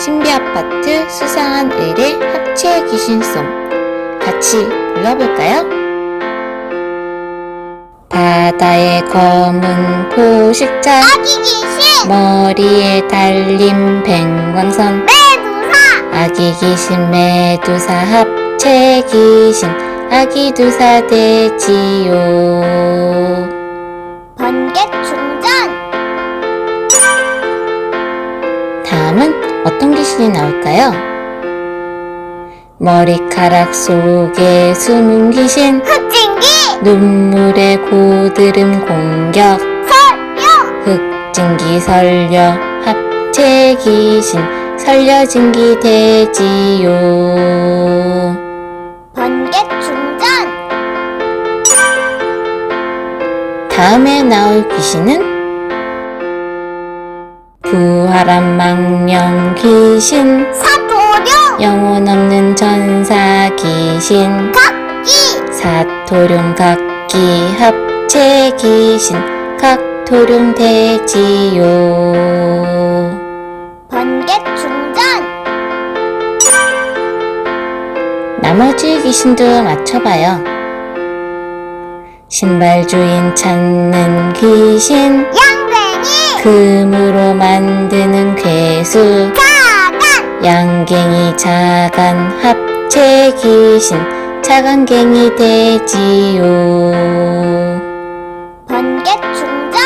신비아파트 수상한 의뢰 합체 귀신송. 같이 불러볼까요? 바다의 검은 포식자 아기 귀신! 머리에 달린 뱅광선. 매두사! 아기 귀신 메두사 합체 귀신 아기 두사 되지요. 번개 충전! 다음은 어떤 귀신이 나올까요? 머리카락 속에 숨은 귀신. 흑진기! 눈물의 고드름 공격. 설령! 흑진기 설려 합체 귀신. 설려진기 되지요. 번개 충전! 다음에 나올 귀신은? 부 활한 망령 귀신. 사도령 영혼 없는 전사 귀신. 각기. 사토룡 각기 합체 귀신. 각토룡 되지요. 번개 충전. 나머지 귀신도 맞춰봐요. 신발 주인 찾는 귀신. 양갱이. 금으로 만드 는 괴수 자간. 양갱이 자간 합체 귀신 자간갱이 되지요. 번개 충전.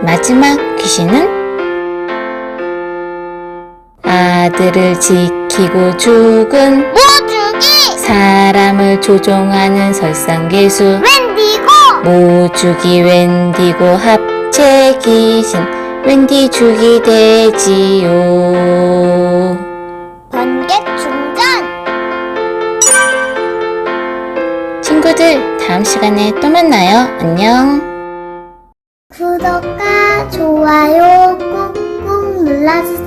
마지막 귀신은 아들을 지키고 죽은 모주기. 사람을 조종하는 설상괴수 웬디고. 모주기 웬디고 합 체 귀신 웬디 죽이 되지요. 번개 충전. 친구들 다음 시간에 또 만나요. 안녕. 구독과 좋아요 꾹꾹 눌러주세요.